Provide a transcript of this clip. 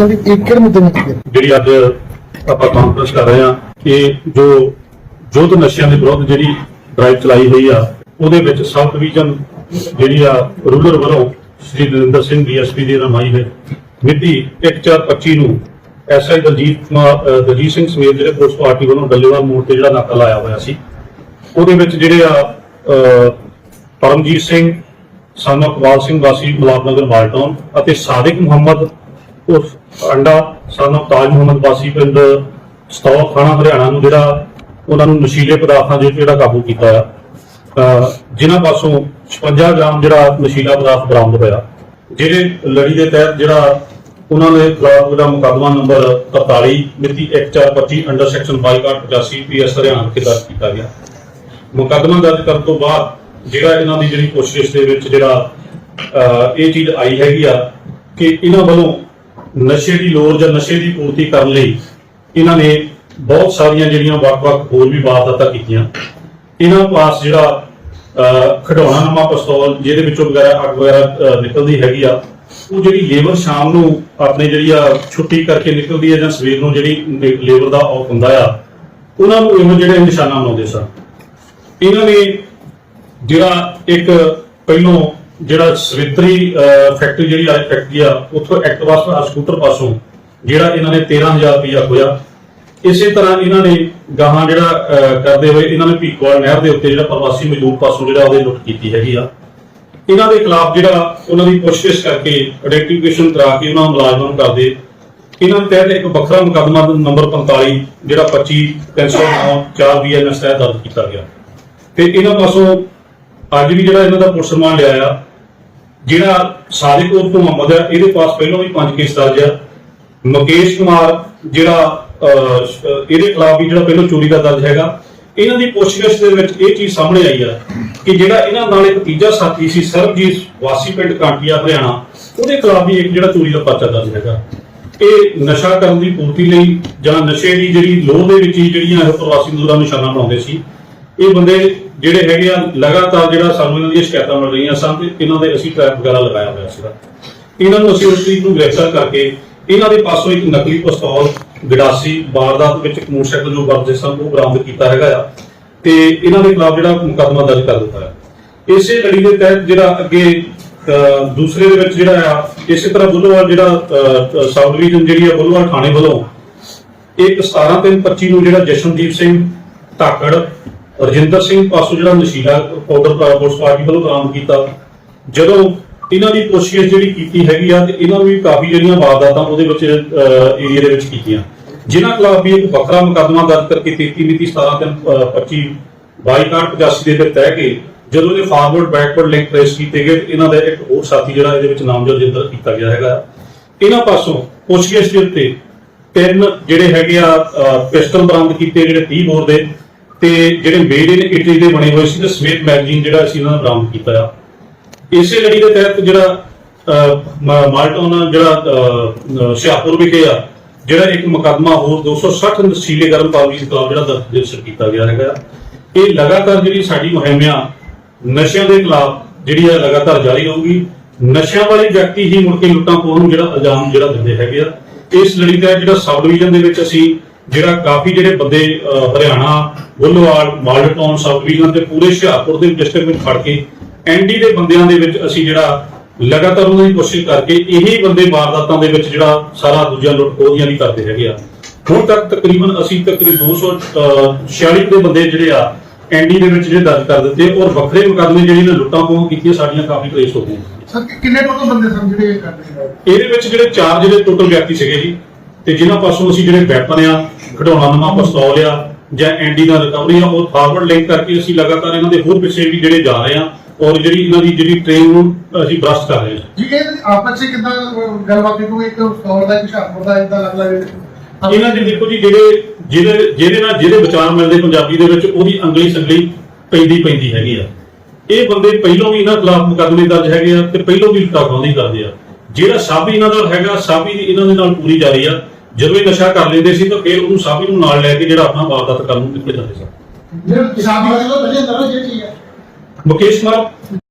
ਜਿਹੜੀ ਇੱਕ ਮੁੱਦੇ ਨੂੰ ਜਿਹੜੀ ਅੱਜ ਆਪਾਂ ਕਾਨਫਰੰਸ ਕਰ ਰਹੇ ਹਾਂ ਕਿ ਜੋ ਯੁੱਧ ਨਸ਼ਿਆਂ ਦੇ ਵਿਰੁੱਧ ਜਿਹੜੀ ਡਰਾਈਵ ਚਲਾਈ ਹੋਈ ਆ, ਉਹਦੇ ਵਿੱਚ ਸਬ ਡਿਵੀਜ਼ਨ ਜਿਹੜੀ ਆ ਰੂਰਲ ਵੱਲੋਂ ਸ਼੍ਰੀ ਨਰਿੰਦਰ ਸਿੰਘ ਡੀਐਸਪੀ ਦੀ ਰਮਾਈ ਹੈ। ਮਿਤੀ 1425 ਨੂੰ ਐਸਆਈ ਦਲਜੀਤ ਕੁਮਾਰ ਦਲਜੀਤ ਸਿੰਘ ਸਮੇਤ ਜਿਹੜੇ ਪੁਲਿਸ ਪਾਰਟੀ ਵੱਲੋਂ ਡੱਲੇਵਾਲ ਮੋੜ ਤੇ ਜਿਹੜਾ ਨਾਕਾ ਲਾਇਆ ਹੋਇਆ ਸੀ, ਉਹਦੇ ਵਿੱਚ ਜਿਹੜੇ ਆ ਪਰਮਜੀਤ ਸਿੰਘ, ਸਾਨੂੰ of ਸਿੰਘ ਵਾਸੀ ਗੁਲਾਬ ਨਗਰ ਮਾਲਟਾਊਨ ਅਤੇ ਸਾਦਿਕ ਮੁਹੰਮਦ ਉਸ ਅੰਡਾ son of ਤਾਜ ਮੁਹੰਮਦ ਵਾਸੀ ਪਿੰਡ ਸਤੌਰ ਥਾਣਾ ਹਰਿਆਣਾ ਨੂੰ ਜਿਹੜਾ ਉਹਨਾਂ ਨੂੰ ਨਸ਼ੀਲੇ ਪਦਾਰਥਾਂ ਦੇ ਜਿਹੜਾ ਕਾਬੂ ਕੀਤਾ ਆ ਅ, ਜਿਨ੍ਹਾਂ ਪਾਸੋਂ 56 ਗ੍ਰਾਮ ਜਿਹੜਾ ਨਸ਼ੀਲਾ ਪਦਾਰਥ ਬਰਾਮਦ ਹੋਇਆ ਜਿਹੜੇ ਲੜੀ ਦੇ ਤਹਿਤ ਜਿਹੜਾ ਉਹਨਾਂ ਦੇ ਖਿਲਾਫ ਜਿਹੜਾ ਮੁਕੱਦਮਾ ਨੰਬਰ 43 ਮਿਤੀ 1425 ਅੰਡਰ ਸੈਕਸ਼ਨ 2285 ਪੀਐਸ ਹਰਿਆਣਾ ਵਿਖੇ ਦਰਜ ਕੀਤਾ ਗਿਆ। ਮੁਕੱਦਮਾ ਦਰਜ ਕਰਨ ਤੋਂ ਬਾਅਦ ਜਿਹੜਾ ਇਹਨਾਂ ਦੀ ਜਿਹੜੀ ਕੋਸ਼ਿਸ਼ ਦੇ ਵਿੱਚ ਜਿਹੜਾ ਅਹ, ਇਹ ਚੀਜ਼ ਆਈ ਹੈਗੀ ਆ ਕਿ ਇਹਨਾਂ ਵੱਲੋਂ ਨਸ਼ੇ ਦੀ ਲੋੜ ਜਾਂ ਨਸ਼ੇ ਦੀ ਪੂਰਤੀ ਕਰਨ ਲਈ ਇਹਨਾਂ ਨੇ ਬਹੁਤ ਸਾਰੀਆਂ ਜਿਹੜੀਆਂ ਵੱਖ-ਵੱਖ ਹੋਰ ਵੀ ਵਾਰਦਾਤਾਂ ਕੀਤੀਆਂ। ਇਹਨਾਂ ਪਾਸ ਜਿਹੜਾ ਅਹ, ਖਿਡੌਣਾ ਨਮਾ ਪਿਸਤੌਲ ਜਿਹਦੇ ਵਿੱਚੋਂ ਵਗੈਰਾ ਅੱਗ ਵਗੈਰਾ ਨਿਕਲਦੀ ਹੈਗੀ ਆ ਉਹ ਜਿਹੜੀ ਲੇਬਰ ਸ਼ਾਮ ਨੂੰ ਆਪਣੇ ਜਿਹੜੀ ਆ ਛੁੱਟੀ ਕਰਕੇ ਨਿਕਲਦੀ ਹੈ ਜਾਂ ਸਵੇਰ ਨੂੰ ਜਿਹੜੀ ਲੇਬਰ ਦਾ ਆਫ ਹੁੰਦਾ ਆ ਉਹਨਾਂ ਨੂੰ ਇਹੋ ਜਿਹੜੇ ਨਿਸ਼ਾਨਾ ਬਣਾਉਂਦੇ ਸਨ। ਇਹਨਾਂ ਨੇ ਜਿਹੜਾ ਇੱਕ ਪਹਿਲੋਂ ਜਿਹੜਾ ਸਵਿਤਰੀ ਅਹ, ਫੈਕਟਰੀ ਜਿਹੜੀ ਆ ਫੈਕਟਰੀ ਆ ਉੱਥੋਂ ਐਕਟ ਐਕਟਿਵਾ ਸਕੂਟਰ ਪਾਸੋਂ ਜਿਹੜਾ ਇਹਨਾਂ ਨੇ 13000 ਰੁਪਇਆ ਖੋਇਆ। ਇਸੇ ਤਰ੍ਹਾਂ ਇਹਨਾਂ ਨੇ ਗਾਹਾਂ ਜਿਹੜਾ ਕਰਦੇ ਹੋਏ ਇਹਨਾਂ ਨੇ ਭੀਖਵਾਲ ਨਹਿਰ ਦੇ ਉੱਤੇ ਜਿਹੜਾ ਪ੍ਰਵਾਸੀ ਮਜ਼ਦੂਰ ਪਾਸੋਂ ਜਿਹੜਾ ਉਹਦੇ ਲੁੱਟ ਕੀਤੀ ਹੈਗੀ ਆ। ਇਹਨਾਂ ਦੇ ਖਿਲਾਫ ਜਿਹੜਾ ਉਹਨਾਂ ਦੀ ਕੋਸ਼ਿਸ਼ ਕਰਕੇ ਆਈਡੈਂਟੀਫਿਕੇਸ਼ਨ ਕਰਾ ਕੇ ਉਹਨਾਂ ਮੁਲਾਜ਼ਮਾਂ ਨੂੰ ਕਰਦੇ। ਇਹਨਾਂ ਤਹਿਤ ਇੱਕ ਵੱਖਰਾ ਮੁਕੱਦਮਾ ਨੰਬਰ 45 ਜਿਹੜਾ 25 309 4 ਬੀਐਨਐਸ ਤਹਿਤ ਦਰਜ ਕੀਤਾ ਗਿਆ। ਤੇ ਇਹਨਾਂ ਪਾਸੋਂ ਅੱਜ ਵੀ ਜਿਹੜਾ ਇਹਨਾਂ ਦਾ ਪੁਲਿਸ ਰਿਮਾਂਡ ਲਿਆ ਆ ਜਿਹੜਾ ਸਾਦਿਕ ਉਰਫ ਮੁਹੰਮਦ ਹੈ, ਇਹਦੇ ਪਾਸ ਪਹਿਲਾਂ ਵੀ ਪੰਜ ਕੇਸ ਦਰਜ ਆ। ਮੁਕੇਸ਼ ਕੁਮਾਰ ਜਿਹੜਾ ਇਹਦੇ ਖਿਲਾਫ ਵੀ ਜਿਹੜਾ ਪਹਿਲਾਂ ਚੋਰੀ ਦਾ ਦਰਜ ਹੈਗਾ। ਇਹਨਾਂ ਦੀ ਪੁੱਛਗਿੱਛ ਦੇ ਵਿੱਚ ਇਹ ਚੀਜ਼ ਸਾਹਮਣੇ ਆਈ ਆ ਕਿ ਜਿਹੜਾ ਇਹਨਾਂ ਨਾਲ ਇੱਕ ਤੀਜਾ ਸਾਥੀ ਸੀ, ਸਰਬਜੀਤ ਵਾਸੀ ਪਿੰਡ ਕਾਂਟੀਆ, ਹਰਿਆਣਾ, ਉਹਦੇ ਖਿਲਾਫ ਵੀ ਇੱਕ ਜਿਹੜਾ ਚੋਰੀ ਦਾ ਪਰਚਾ ਦਰਜ ਹੈਗਾ। ਇਹ ਨਸ਼ਾ ਕਰਨ ਦੀ ਪੂਰਤੀ ਲਈ ਜਾਂ ਨਸ਼ੇ ਦੀ ਜਿਹੜੀ ਲੋੜ ਦੇ ਵਿੱਚ ਹੀ ਜਿਹੜੀਆਂ ਇਹ ਪ੍ਰਵਾਸੀ ਮਜ਼ਦੂਰਾਂ ਨਿਸ਼ਾਨਾ ਬਣਾਉਂਦੇ ਸੀ, ਇਹ ਬੰਦੇ ਜਿਹੜੇ ਹੈਗੇ ਆ ਲਗਾਤਾਰ ਜਿਹੜਾ ਸਾਨੂੰ ਇਹਨਾਂ ਦੀਆਂ ਸ਼ਿਕਾਇਤਾਂ ਮਿਲ ਰਹੀਆਂ ਸਨ ਤੇ ਇਹਨਾਂ ਦੇ ਅਸੀਂ ਟ੍ਰੈਪ ਵਗੈਰਾ ਲਗਾਇਆ ਹੋਇਆ ਸੀਗਾ। ਇਹਨਾਂ ਨੂੰ ਅਸੀਂ ਉਸ ਤਰੀਕ ਨੂੰ ਗ੍ਰਿਫਤਾਰ ਕਰਕੇ ਇਹਨਾਂ ਦੇ ਪਾਸੋਂ ਇੱਕ ਨਕਲੀ ਪਿਸਤੌਲ ਗਡਾਸੀ ਵਾਰਦਾਤ ਵਿੱਚ ਇੱਕ ਮੋਟਰਸਾਈਕਲ ਜੋ ਵਰਤੇ ਸਨ ਉਹ ਬਰਾਮਦ ਕੀਤਾ ਹੈਗਾ ਆ ਤੇ ਇਹਨਾਂ ਦੇ ਖਿਲਾਫ ਜਿਹੜਾ ਮੁਕੱਦਮਾ ਦਰਜ ਕਰ ਦਿੱਤਾ ਹੈ। ਇਸੇ ਲੜੀ ਦੇ ਤਹਿਤ ਜਿਹੜਾ ਅੱਗੇ ਅਹ, ਦੂਸਰੇ ਦੇ ਵਿੱਚ ਜਿਹੜਾ ਆ ਇਸੇ ਤਰ੍ਹਾਂ ਬੁੱਲੋਵਾਲ ਜਿਹੜਾ ਸਬ ਡਿਵੀਜ਼ਨ ਜਿਹੜੀ ਆ ਬੁੱਲੋਵਾਲ ਥਾਣੇ ਵੱਲੋਂ ਇੱਕ 17 ਤਿੰਨ 25 ਨੂੰ ਜਿਹੜਾ ਜਸ਼ਨਦੀਪ ਸਿੰਘ ਧਾਕੜ ਰਜਿੰਦਰ ਸਿੰਘ ਪਾਸੋਂ ਜਿਹੜਾ ਨਸ਼ੀਲਾ ਪਾਊਡਰ ਪੁਲਿਸ ਪਾਰਟੀ ਵੱਲੋਂ ਬਰਾਮਦ ਕੀਤਾ, ਜਦੋਂ ਇਹਨਾਂ ਦੀ ਪੁੱਛਗਿੱਛ ਜਿਹੜੀ ਕੀਤੀ ਹੈਗੀ ਆ, ਤੇ ਇਹਨਾਂ ਨੂੰ ਵੀ ਕਾਫੀ ਜਿਹੜੀਆਂ ਵਾਰਦਾਤਾਂ ਉਹਦੇ ਵਿੱਚ ਏਰੀਆ ਦੇ ਵਿੱਚ ਕੀਤੀਆਂ। ਜਿਨ੍ਹਾਂ ਖਿਲਾਫ ਵੀ ਇੱਕ ਵੱਖਰਾ ਮੁਕੱਦਮਾ ਦਰਜ ਕਰਕੇ 33 ਮਿਤੀ 17 ਤਿੰਨ 25 2285 ਦੇ ਵਿੱਚ ਤਹਿ ਕੇ ਜਦੋਂ ਇਹ ਫਾਰਵਰਡ ਬੈਕਵਰਡ ਲਿੰਕ ਟ੍ਰੇਸ ਕੀਤੇ ਗਏ ਇਹਨਾਂ ਦਾ ਇੱਕ ਹੋਰ ਸਾਥੀ ਜਿਹੜਾ ਇਹਦੇ ਵਿੱਚ ਨਾਮਜ਼ਦ ਜਿੰਦਰ ਕੀਤਾ ਗਿਆ ਹੈਗਾ। ਇਹਨਾਂ ਪਾਸੋਂ ਪੁੱਛਗਿੱਛ ਦੇ ਉੱਤੇ ਤਿੰਨ ਜਿਹੜੇ ਹੈਗੇ ਆ ਪਿਸਟਲ ਬਰਾਮਦ ਕੀਤੇ ਜਿਹੜੇ 30 ਬੋਰ ਦੇ ਤੇ ਜਿਹੜੇ ਮੇਡ ਇਨ ਇਟਲੀ ਦੇ ਬਣੇ ਹੋਏ ਸੀ ਤੇ ਸਮਿਥ ਮੈਗਜ਼ੀਨ ਜਿਹੜਾ ਅਸੀਂ ਇਹਨਾਂ ਦਾ ਬਰਾਮਦ ਕੀਤਾ ਆ। ਇਸੇ ਲੜੀ ਦੇ ਤਹਿਤ ਜਿਹੜਾ ਅਹ, ਜਿਹੜਾ ਅਹ, ਵਿਖੇ ਆ ਜਿਹੜਾ ਇੱਕ ਮੁਕੱਦਮਾ ਹੋਰ 260 ਨਸ਼ੀਲੇ ਗਰਮ ਪਾਵੀ ਦੇ ਜਿਹੜਾ ਰਜਿਸਟਰ ਕੀਤਾ ਗਿਆ ਹੈਗਾ ਇਹ ਲਗਾਤਾਰ ਜਿਹੜੀ ਸਾਡੀ ਮੁਹਿੰਮ ਆ ਨਸ਼ਿਆਂ ਦੇ ਖਿਲਾਫ ਜਿਹੜੀ ਆ ਲਗਾਤਾਰ ਜਾਰੀ ਰਹੂਗੀ। ਨਸ਼ਿਆਂ ਵਾਲੇ ਵਿਅਕਤੀ ਹੀ ਮੁੜ ਕੇ ਲੁੱਟਾਂ ਖੋਹਣ ਨੂੰ ਜਿਹੜਾ ਇਲਜ਼ਾਮ ਜਿਹੜਾ ਦਿੰਦੇ ਹੈਗੇ ਆ। ਇਸ ਲੜੀ ਦਾ ਜਿਹੜਾ ਸਬ ਡਿਵੀਜ਼ਨ ਦੇ ਵਿੱਚ ਅਸੀਂ ਜਿਹੜਾ ਕਾਫੀ ਜਿਹੜੇ ਬੰਦੇ ਹਰਿਆਣਾ ਬੁੱਲੋਵਾਲ ਮਾਲਟਾਊਨ ਸਬ ਡਿਵੀਜ਼ਨ ਤੇ ਪੂਰੇ ਹੁਸ਼ਿਆਰਪੁਰ ਦੇ ਡਿਸਟ੍ਰਿਕਟ ਵਿੱਚ ਫੜ ਕੇ ਐਨਡੀ ਦੇ ਬੰਦਿਆਂ ਦੇ ਵਿੱਚ ਅਸੀਂ ਜਿਹੜਾ ਲਗਾਤਾਰ ਉਹਨਾਂ ਦੀ ਕੋਸ਼ਿਸ਼ ਕਰਕੇ ਇਹੀ ਬੰਦੇ ਵਾਰਦਾਤਾਂ ਦੇ ਵਿੱਚ ਜਿਹੜਾ ਸਾਰਾ ਦੂਜਿਆਂ ਲੁੱਟ ਖੋਹਦੀਆਂ ਨਹੀਂ ਕਰਦੇ ਹੈਗੇ ਆ। ਹੁਣ ਤੱਕ ਤਕਰੀਬਨ ਅਸੀਂ ਤਕਰੀਬਨ 246 ਦੇ ਬੰਦੇ ਜਿਹੜੇ ਆ ਐਨਡੀ ਦੇ ਵਿੱਚ ਜਿਹੜੇ ਦਰਜ ਕਰ ਦਿੱਤੇ ਔਰ ਵੱਖਰੇ ਮੁਕੱਦਮੇ ਜਿਹੜੇ ਨੇ ਲੁੱਟਾਂ ਖੋਹ ਕੀਤੀਆਂ ਸਾਡੀਆਂ ਕਾਫੀ ਟ੍ਰੇਸ ਹੋ ਗਈਆਂ। ਸਰ ਕਿੰਨੇ ਟੋਟਲ ਬੰਦੇ ਸਨ ਜਿਹੜੇ ਇਹ ਕਰਦੇ ਇਹਦੇ ਵਿੱਚ ਜਿਹੜੇ ਚਾਰ ਜਿਹੜੇ ਟੋਟਲ ਵਿਅਕਤੀ ਸੀਗੇ ਜੀ ਤੇ ਜਿਨ੍ਹਾਂ ਪਾਸੋਂ ਅਸੀਂ ਜਿਹੜੇ ਵੈਪਨ ਆ ਖਿਡੌਣਾ ਨਵਾਂ ਪਿਸਤੌਲ ਆ ਜਾਂ ਐਂਡੀ ਦਾ ਰਿਕਵਰੀ ਆ ਉਹ ਫਾਰਵਰਡ ਲਿੰਕ ਕਰਕੇ ਅਸੀਂ ਲਗਾਤਾਰ ਇਹਨਾਂ ਦੇ ਹੋਰ ਪਿੱਛੇ ਵੀ ਜਿਹੜੇ ਜਾ ਰਹੇ ਆ ਔਰ ਜਿਹੜੀ ਇਹਨਾਂ ਦੀ ਜਿਹੜੀ ਟ੍ਰੇਨ ਨੂੰ ਅਸੀਂ ਬ੍ਰਸਟ ਕਰ ਰਹੇ ਹਾਂ ਜੀ ਇਹ ਆਪਸ ਵਿੱਚ ਕਿਦਾਂ ਗੱਲਬਾਤ ਦੇਖੋ ਇੱਕ ਸਟੋਰ ਦਾ ਇੱਕ ਸ਼ਾਪਰ ਦਾ ਇਦਾਂ ਲੱਗ ਲੱਗ ਇਹਨਾਂ ਦੇ ਦੇਖੋ ਜੀ ਜਿਹੜੇ ਜਿਹਦੇ ਜਿਹਦੇ ਨਾਲ ਜਿਹਦੇ ਵਿਚਾਰ ਮਿਲਦੇ ਪੰਜਾਬੀ ਦੇ ਵਿੱਚ ਉਹਦੀ ਅੰਗਲੀ ਸੰਗਲੀ ਪੈਂਦੀ ਪੈਂਦੀ ਹੈਗੀ ਆ। ਇਹ ਬੰਦੇ ਪਹਿਲਾਂ ਵੀ ਇਹਨਾਂ ਖਿਲਾਫ ਮੁਕੱਦਮੇ ਦਰਜ ਹੈਗੇ ਆ ਤੇ ਪਹਿਲਾਂ ਵੀ ਲੁੱਟਾਖੋਹੀ ਕਰਦੇ ਆ। ਜਿਹੜਾ ਸਾਬੀ ਇਹਨਾਂ ਦਾ ਹੈਗਾ ਸਾਬੀ ਦੀ ਇਹਨਾਂ ਦੇ ਨਾਲ ਪੂਰੀ ਜਾਰੀ ਆ। ਜਦੋਂ ਇਹ ਨਸ਼ਾ ਕਰ ਲੈਂਦੇ ਸੀ ਤਾਂ ਫਿਰ ਉਹਨੂੰ ਸਾਬੀ ਨੂੰ ਨਾਲ ਲੈ ਕੇ ਜਿਹੜਾ ਆਪਣਾ ਵਾਰਦਾਤ ਕਰਨ ਨੂੰ ਨਿਕਲ ਜਾਂਦੇ ਸਨ ਜਿਹੜੇ ਸ਼ਾਦੀ ਵਾਲੇ ਤੋਂ ਪਹਿਲੇ ਅੰਦਰ ਜਿਹੜੀ ਚੀਜ਼ ਹੈ। ਮੁਕੇਸ਼ ਕੁਮਾਰ।